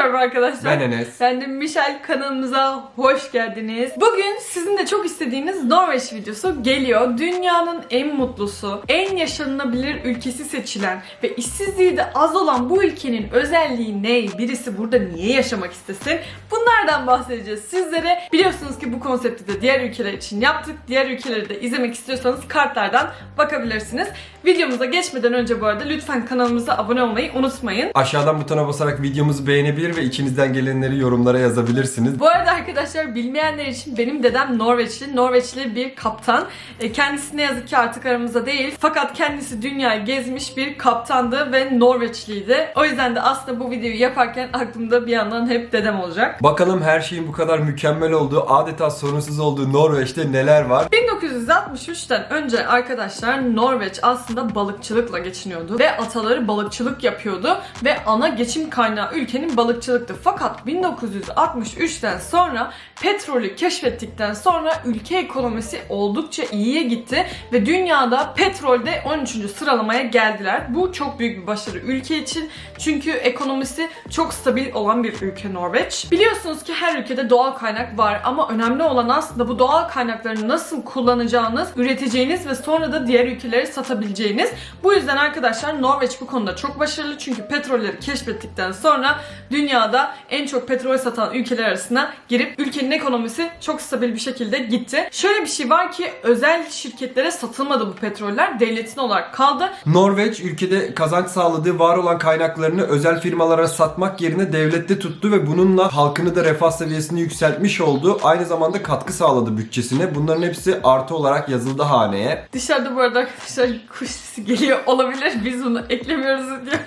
merhaba arkadaşlar. Ben Enes. Ben de Michel kanalımıza hoş geldiniz. Bugün sizin de çok istediğiniz Norveç videosu geliyor. Dünyanın en mutlusu, en yaşanılabilir ülkesi seçilen ve işsizliği de az olan bu ülkenin özelliği ne? Birisi burada niye yaşamak istesin? Bunlardan bahsedeceğiz sizlere. Biliyorsunuz ki bu konsepti de diğer ülkeler için yaptık. Diğer ülkeleri de izlemek istiyorsanız kartlardan bakabilirsiniz. Videomuza geçmeden önce bu arada lütfen kanalımıza abone olmayı unutmayın. Aşağıdan butona basarak videomuzu beğenebilir ve içinizden gelenleri yorumlara yazabilirsiniz. Bu arada arkadaşlar bilmeyenler için benim dedem Norveçli. Norveçli bir kaptan. E, Kendisi ne yazık ki artık aramızda değil. Fakat kendisi dünyayı gezmiş bir kaptandı ve Norveçliydi. O yüzden de aslında bu videoyu yaparken aklımda bir yandan hep dedem olacak. Bakalım her şeyin bu kadar mükemmel olduğu, adeta sorunsuz olduğu Norveç'te neler var? 1963'ten önce arkadaşlar Norveç aslında balıkçılıkla geçiniyordu ve ataları balıkçılık yapıyordu ve ana geçim kaynağı ülkenin balıkçılıktı. Fakat 1963'ten sonra petrolü keşfettikten sonra ülke ekonomisi oldukça iyiye gitti ve dünyada petrolde 13. sıralamaya geldiler. Bu çok büyük bir başarı ülke için çünkü ekonomisi çok stabil olan bir ülke Norveç. Biliyorsunuz ki her ülkede doğal kaynak var ama önemli olan aslında bu doğal kaynakları nasıl kullanacağınız, üreteceğiniz ve sonra da diğer ülkelere satabileceğiniz. Bu yüzden arkadaşlar Norveç bu konuda çok başarılı çünkü petrolleri keşfettikten sonra dünyada en çok petrol satan ülkeler arasına girip ülkenin ekonomisi çok stabil bir şekilde gitti. Şöyle bir şey var ki özel şirketlere satılmadı bu petroller. Devletin olarak kaldı. Norveç ülkede kazanç sağladığı var olan kaynaklarını özel firmalara satmak yerine devlette tuttu ve bununla halkını da refah seviyesini yükseltmiş oldu. Aynı zamanda katkı sağladı bütçesine. Bunların hepsi artı olarak yazıldı haneye. Dışarıda bu arada arkadaşlar kuş sesi geliyor olabilir. Biz bunu eklemiyoruz diyor.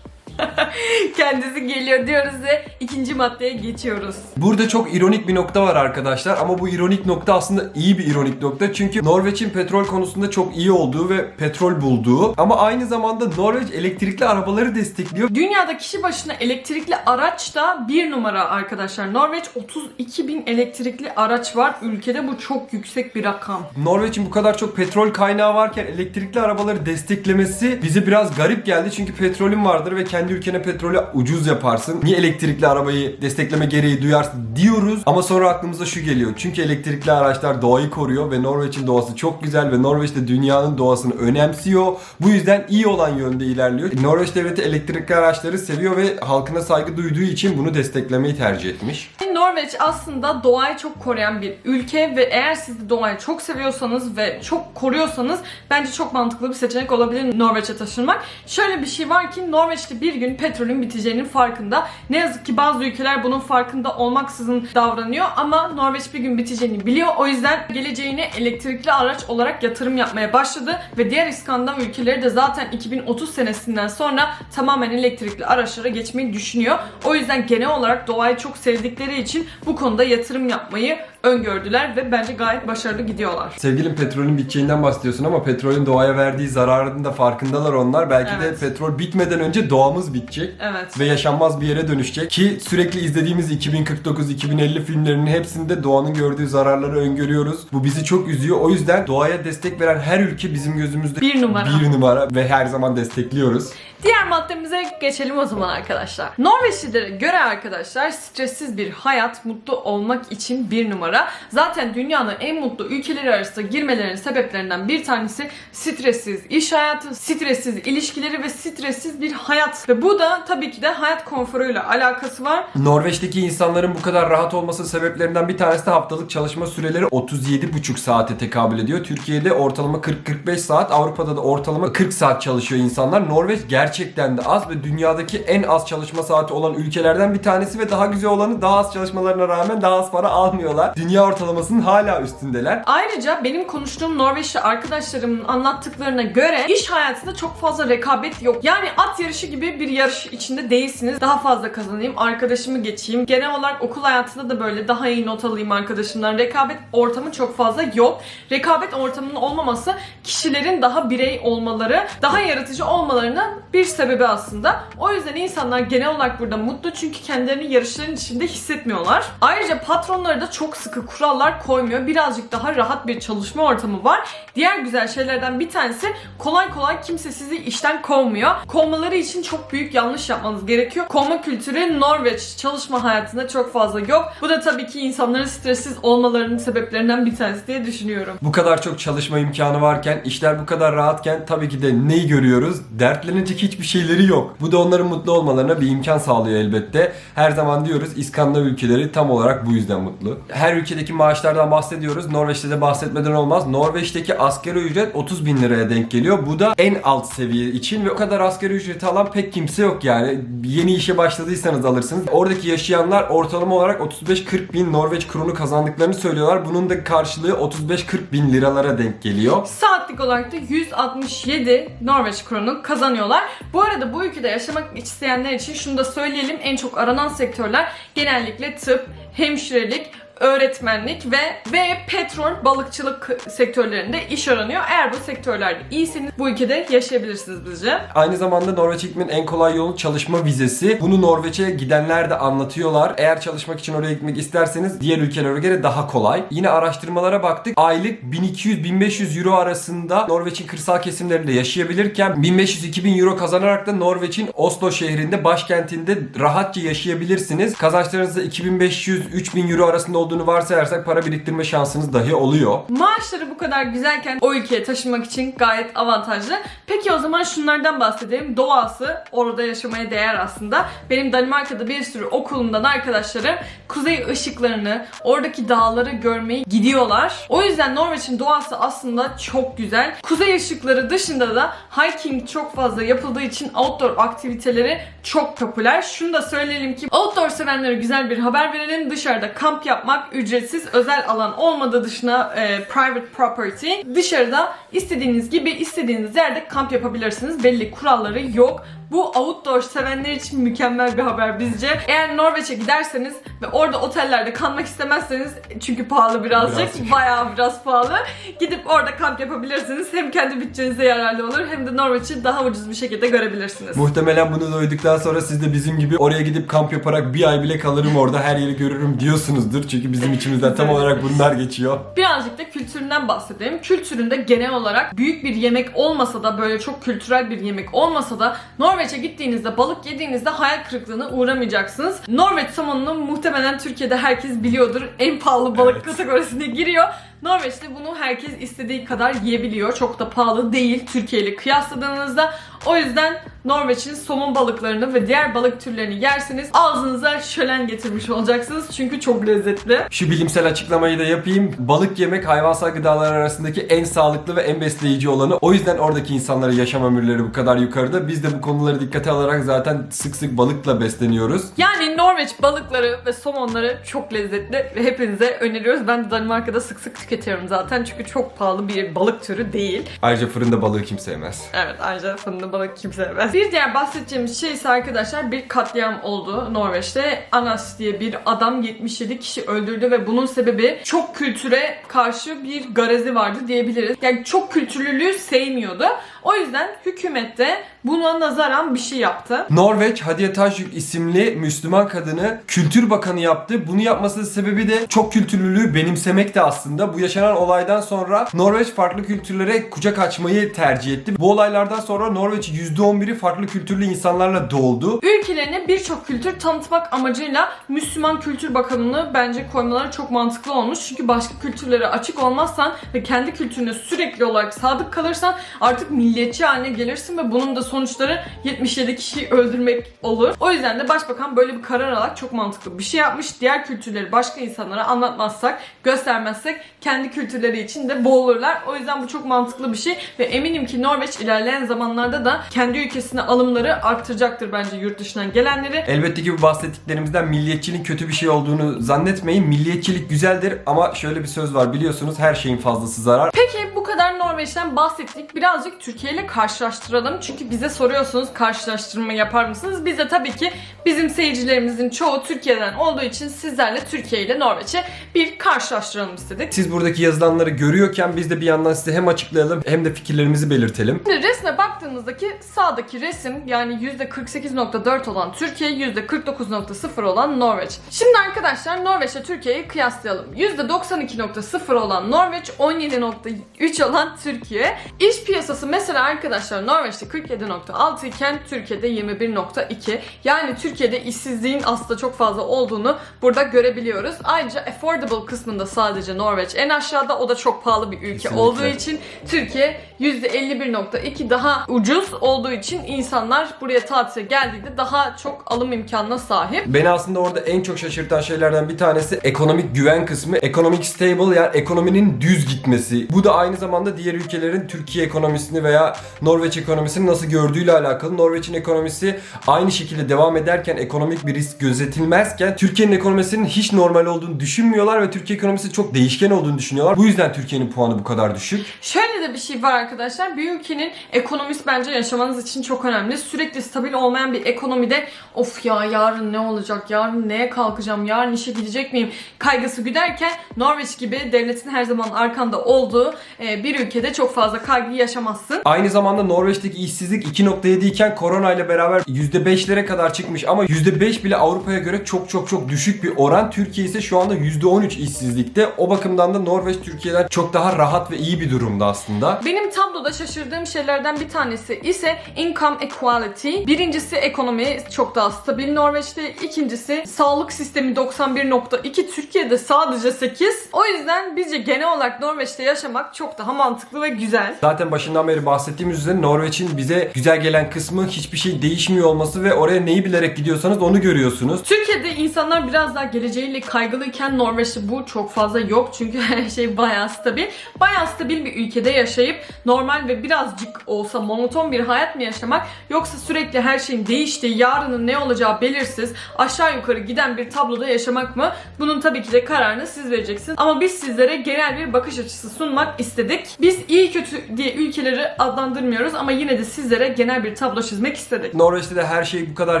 Kendisi geliyor diyoruz ve ikinci maddeye geçiyoruz. Burada çok ironik bir nokta var arkadaşlar ama bu ironik nokta aslında iyi bir ironik nokta. Çünkü Norveç'in petrol konusunda çok iyi olduğu ve petrol bulduğu ama aynı zamanda Norveç elektrikli arabaları destekliyor. Dünyada kişi başına elektrikli araç da bir numara arkadaşlar. Norveç 32 bin elektrikli araç var. Ülkede bu çok yüksek bir rakam. Norveç'in bu kadar çok petrol kaynağı varken elektrikli arabaları desteklemesi bize biraz garip geldi. Çünkü petrolün vardır ve kendi ülkene petrolü ucuz yaparsın. Niye elektrikli arabayı destekleme gereği duyarsın diyoruz. Ama sonra aklımıza şu geliyor. Çünkü elektrikli araçlar doğayı koruyor ve Norveç'in doğası çok güzel ve Norveç de dünyanın doğasını önemsiyor. Bu yüzden iyi olan yönde ilerliyor. Norveç devleti elektrikli araçları seviyor ve halkına saygı duyduğu için bunu desteklemeyi tercih etmiş. Norveç aslında doğayı çok koruyan bir ülke ve eğer siz de doğayı çok seviyorsanız ve çok koruyorsanız bence çok mantıklı bir seçenek olabilir Norveç'e taşınmak. Şöyle bir şey var ki Norveç'te bir gün petrolün biteceğinin farkında. Ne yazık ki bazı ülkeler bunun farkında olmaksızın davranıyor ama Norveç bir gün biteceğini biliyor. O yüzden geleceğine elektrikli araç olarak yatırım yapmaya başladı ve diğer İskandinav ülkeleri de zaten 2030 senesinden sonra tamamen elektrikli araçlara geçmeyi düşünüyor. O yüzden genel olarak doğayı çok sevdikleri için bu konuda yatırım yapmayı öngördüler ve bence gayet başarılı gidiyorlar. Sevgilim petrolün biteceğinden bahsediyorsun ama petrolün doğaya verdiği zararının da farkındalar onlar. Belki Evet. de petrol bitmeden önce doğamız bitecek. Evet. ve yaşanmaz bir yere dönüşecek ki sürekli izlediğimiz 2049-2050 filmlerinin hepsinde doğanın gördüğü zararları öngörüyoruz. Bu bizi çok üzüyor. O yüzden doğaya destek veren her ülke bizim gözümüzde Bir numara. bir numara ve her zaman destekliyoruz. Diğer maddemize geçelim o zaman arkadaşlar. Norveçlilere göre arkadaşlar stressiz bir hayat mutlu olmak için bir numara. Zaten dünyanın en mutlu ülkeleri arasında girmelerinin sebeplerinden bir tanesi stressiz iş hayatı, stressiz ilişkileri ve stressiz bir hayat. Ve bu da tabii ki de hayat konforuyla alakası var. Norveç'teki insanların bu kadar rahat olması sebeplerinden bir tanesi de haftalık çalışma süreleri 37,5 saate tekabül ediyor. Türkiye'de ortalama 40-45 saat, Avrupa'da da ortalama 40 saat çalışıyor insanlar. Norveç gerçekten de az ve dünyadaki en az çalışma saati olan ülkelerden bir tanesi ve daha güzel olanı daha az çalışmalarına rağmen daha az para almıyorlar. Dünya ortalamasının hala üstündeler. Ayrıca benim konuştuğum Norveçli arkadaşlarımın anlattıklarına göre iş hayatında çok fazla rekabet yok. Yani at yarışı gibi bir yarış içinde değilsiniz. Daha fazla kazanayım, arkadaşımı geçeyim. Genel olarak okul hayatında da böyle daha iyi not alayım arkadaşımdan. Rekabet ortamı çok fazla yok. Rekabet ortamının olmaması kişilerin daha birey olmaları, daha yaratıcı olmalarının bir sebebi aslında. O yüzden insanlar genel olarak burada mutlu çünkü kendilerini yarışların içinde hissetmiyorlar. Ayrıca patronları da çok sıkı sıkı kurallar koymuyor. Birazcık daha rahat bir çalışma ortamı var. Diğer güzel şeylerden bir tanesi kolay kolay kimse sizi işten kovmuyor. Kovmaları için çok büyük yanlış yapmanız gerekiyor. Kovma kültürü Norveç çalışma hayatında çok fazla yok. Bu da tabii ki insanların stressiz olmalarının sebeplerinden bir tanesi diye düşünüyorum. Bu kadar çok çalışma imkanı varken, işler bu kadar rahatken tabii ki de neyi görüyoruz? Dertlenecek hiçbir şeyleri yok. Bu da onların mutlu olmalarına bir imkan sağlıyor elbette. Her zaman diyoruz İskandinav ülkeleri tam olarak bu yüzden mutlu. Her ülkedeki maaşlardan bahsediyoruz. Norveç'te de bahsetmeden olmaz. Norveç'teki asgari ücret 30 bin liraya denk geliyor. Bu da en alt seviye için ve o kadar asgari ücreti alan pek kimse yok yani. Yeni işe başladıysanız alırsınız. Oradaki yaşayanlar ortalama olarak 35-40 bin Norveç kronu kazandıklarını söylüyorlar. Bunun da karşılığı 35-40 bin liralara denk geliyor. Saatlik olarak da 167 Norveç kronu kazanıyorlar. Bu arada bu ülkede yaşamak isteyenler için şunu da söyleyelim. En çok aranan sektörler genellikle tıp, hemşirelik, öğretmenlik ve ve petrol, balıkçılık sektörlerinde iş aranıyor. Eğer bu sektörlerde iyisiniz bu ülkede yaşayabilirsiniz bizce. Aynı zamanda Norveç'e gitmenin en kolay yolu çalışma vizesi. Bunu Norveç'e gidenler de anlatıyorlar. Eğer çalışmak için oraya gitmek isterseniz diğer ülkelere göre daha kolay. Yine araştırmalara baktık. Aylık 1200-1500 euro arasında Norveç'in kırsal kesimlerinde yaşayabilirken 1500-2000 euro kazanarak da Norveç'in Oslo şehrinde başkentinde rahatça yaşayabilirsiniz. Kazançlarınızda 2500-3000 euro arasında olduğunu varsayarsak para biriktirme şansınız dahi oluyor. Maaşları bu kadar güzelken o ülkeye taşınmak için gayet avantajlı. Peki o zaman şunlardan bahsedelim. Doğası orada yaşamaya değer aslında. Benim Danimarka'da bir sürü okulumdan arkadaşlarım kuzey ışıklarını, oradaki dağları görmeyi gidiyorlar. O yüzden Norveç'in doğası aslında çok güzel. Kuzey ışıkları dışında da hiking çok fazla yapıldığı için outdoor aktiviteleri çok popüler. Şunu da söyleyelim ki outdoor sevenlere güzel bir haber verelim. Dışarıda kamp yapmak ücretsiz özel alan olmadığı dışına e, private property. Dışarıda istediğiniz gibi istediğiniz yerde kamp yapabilirsiniz. Belli kuralları yok. Bu outdoor sevenler için mükemmel bir haber bizce. Eğer Norveç'e giderseniz ve orada otellerde kalmak istemezseniz çünkü pahalı birazcık, Birazcık. bayağı biraz pahalı. Gidip orada kamp yapabilirsiniz. Hem kendi bütçenize yararlı olur hem de Norveç'i daha ucuz bir şekilde görebilirsiniz. Muhtemelen bunu duyduktan sonra siz de bizim gibi oraya gidip kamp yaparak bir ay bile kalırım orada her yeri görürüm diyorsunuzdur. Çünkü bizim içimizden tam olarak bunlar geçiyor. Birazcık da kültüründen bahsedelim. Kültüründe genel olarak büyük bir yemek olmasa da böyle çok kültürel bir yemek olmasa da Norveç'e gittiğinizde balık yediğinizde hayal kırıklığına uğramayacaksınız. Norveç somonunu muhtemelen Türkiye'de herkes biliyordur. En pahalı balık Evet. kategorisine giriyor. Norveç'te bunu herkes istediği kadar yiyebiliyor. Çok da pahalı değil Türkiye ile kıyasladığınızda. O yüzden Norveç'in somon balıklarını ve diğer balık türlerini yerseniz ağzınıza şölen getirmiş olacaksınız. Çünkü çok lezzetli. Şu bilimsel açıklamayı da yapayım. Balık yemek hayvansal gıdalar arasındaki en sağlıklı ve en besleyici olanı. O yüzden oradaki insanların yaşam ömürleri bu kadar yukarıda. Biz de bu konuları dikkate alarak zaten sık sık balıkla besleniyoruz. Yani Norveç balıkları ve somonları çok lezzetli ve hepinize öneriyoruz. Ben de Danimarka'da sık sık tüketiyorum zaten çünkü çok pahalı bir balık türü değil. Ayrıca fırında balığı kim sevmez. Evet ayrıca fındık balık kimse sevmez. Bir diğer bahsedeceğimiz şey ise arkadaşlar bir katliam oldu Norveç'te. Anas diye bir adam 77 kişi öldürdü ve bunun sebebi çok kültüre karşı bir garezi vardı diyebiliriz. Yani çok kültürlülüğü sevmiyordu. O yüzden hükümet de buna nazaran bir şey yaptı. Norveç Hadiye Tajik isimli Müslüman kadını Kültür Bakanı yaptı. Bunu yapmasının sebebi de çok kültürlülüğü benimsemek de aslında. Bu yaşanan olaydan sonra Norveç farklı kültürlere kucak açmayı tercih etti. Bu olaylardan sonra Norveç %11'i farklı kültürlü insanlarla doldu. Ülkelerine birçok kültür tanıtmak amacıyla Müslüman Kültür Bakanlığı'nı bence koymaları çok mantıklı olmuş. Çünkü başka kültürlere açık olmazsan ve kendi kültürüne sürekli olarak sadık kalırsan artık milliyetçi haline gelirsin ve bunun da sonuçları 77 kişiyi öldürmek olur. O yüzden de başbakan böyle bir karar alarak çok mantıklı bir şey yapmış. Diğer kültürleri başka insanlara anlatmazsak, göstermezsek kendi kültürleri için de boğulurlar. O yüzden bu çok mantıklı bir şey ve eminim ki Norveç ilerleyen zamanlarda da kendi ülkesine alımları arttıracaktır bence yurt dışından gelenleri. Elbette ki bu bahsettiklerimizden milliyetçiliğin kötü bir şey olduğunu zannetmeyin. Milliyetçilik güzeldir ama şöyle bir söz var biliyorsunuz her şeyin fazlası zarar. Peki bu kadar Norveç'ten bahsettik. Birazcık Türkiye Türkiye ile karşılaştıralım. Çünkü bize soruyorsunuz karşılaştırma yapar mısınız? Biz de tabii ki bizim seyircilerimizin çoğu Türkiye'den olduğu için sizlerle Türkiye ile Norveç'i bir karşılaştıralım istedik. Siz buradaki yazılanları görüyorken biz de bir yandan size hem açıklayalım hem de fikirlerimizi belirtelim. Şimdi resme baktığınızdaki sağdaki resim yani %48.4 olan Türkiye, %49.0 olan Norveç. Şimdi arkadaşlar Norveç ile Türkiye'yi kıyaslayalım. %92.0 olan Norveç, 17.3 olan Türkiye. İş piyasası mesela arkadaşlar Norveç'te 47.6 iken Türkiye'de 21.2. Yani Türkiye'de işsizliğin aslında çok fazla olduğunu burada görebiliyoruz. Ayrıca affordable kısmında sadece Norveç en aşağıda o da çok pahalı bir ülke Kesinlikle. olduğu için Türkiye %51.2 daha ucuz olduğu için insanlar buraya tatile geldiğinde daha çok alım imkanına sahip. Beni aslında orada en çok şaşırtan şeylerden bir tanesi ekonomik güven kısmı. Economic stable yani ekonominin düz gitmesi. Bu da aynı zamanda diğer ülkelerin Türkiye ekonomisini veya Norveç ekonomisini nasıl gördüğüyle alakalı. Norveç'in ekonomisi aynı şekilde devam ederken ekonomik bir risk gözetilmezken Türkiye'nin ekonomisinin hiç normal olduğunu düşünmüyorlar ve Türkiye ekonomisi çok değişken olduğunu düşünüyorlar. Bu yüzden Türkiye'nin puanı bu kadar düşük. Şöyle de bir şey var arkadaşlar. Bir ülkenin ekonomisi bence yaşamanız için çok önemli. Sürekli stabil olmayan bir ekonomide of ya yarın ne olacak, yarın neye kalkacağım, yarın işe gidecek miyim kaygısı güderken Norveç gibi devletin her zaman arkanda olduğu e, bir ülkede çok fazla kaygı yaşamazsın. Aynı zamanda Norveç'teki işsizlik 2.7 iken korona ile beraber %5'lere kadar çıkmış ama %5 bile Avrupa'ya göre çok çok çok düşük bir oran. Türkiye ise şu anda %13 işsizlikte. O bakımdan da Norveç Türkiye'den çok daha rahat ve iyi bir durumda aslında. Benim tabloda şaşırdığım şeylerden bir tanesi ise income equality. Birincisi ekonomi çok daha stabil Norveç'te. İkincisi sağlık sistemi 91.2 Türkiye'de sadece 8. O yüzden bizce genel olarak Norveç'te yaşamak çok daha mantıklı ve güzel. Zaten başından beri bahsettiğimiz üzere Norveç'in bize güzel gelen kısmı hiçbir şey değişmiyor olması ve oraya neyi bilerek gidiyorsanız onu görüyorsunuz. Türkiye'de insanlar biraz daha geleceğiyle kaygılıyken Norveç'te bu çok fazla yok çünkü her şey bayağı stabil. Bayağı stabil bir ülkede yaşayıp normal ve birazcık olsa monoton bir hayat mı yaşamak yoksa sürekli her şeyin değiştiği, yarının ne olacağı belirsiz, aşağı yukarı giden bir tabloda yaşamak mı? Bunun tabii ki de kararını siz vereceksiniz. Ama biz sizlere genel bir bakış açısı sunmak istedik. Biz iyi kötü diye ülkeleri adlandırmıyoruz ama yine de sizlere genel bir tablo çizmek istedik. Norveç'te de her şey bu kadar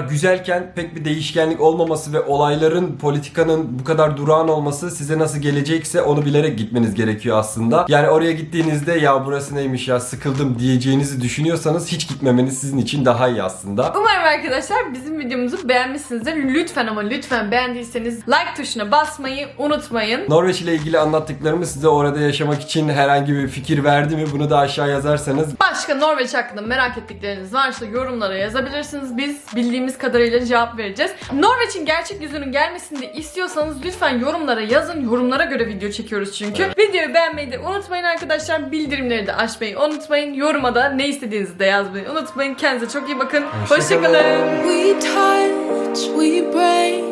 güzelken pek bir değişkenlik olmaması ve olayların, politikanın bu kadar durağan olması size nasıl gelecekse onu bilerek gitmeniz gerekiyor aslında. Yani oraya gittiğinizde ya burası neymiş ya sıkıldım diyeceğinizi düşünüyorsanız hiç gitmemeniz sizin için daha iyi aslında. Umarım arkadaşlar bizim videomuzu beğenmişsinizdir. Lütfen ama lütfen beğendiyseniz like tuşuna basmayı unutmayın. Norveç ile ilgili anlattıklarımı size orada yaşamak için herhangi bir fikir verdi mi bunu da aşağı yazarsanız Başka Norveç hakkında merak ettikleriniz varsa yorumlara yazabilirsiniz. Biz bildiğimiz kadarıyla cevap vereceğiz. Norveç'in gerçek yüzünün gelmesini de istiyorsanız lütfen yorumlara yazın. Yorumlara göre video çekiyoruz çünkü. Videoyu beğenmeyi de unutmayın arkadaşlar. Bildirimleri de açmayı unutmayın. Yoruma da ne istediğinizi de yazmayı unutmayın. Kendinize çok iyi bakın. Hoşçakalın. We touch, we break,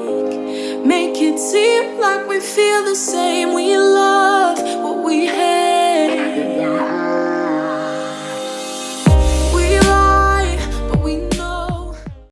make it seem like we feel the same. We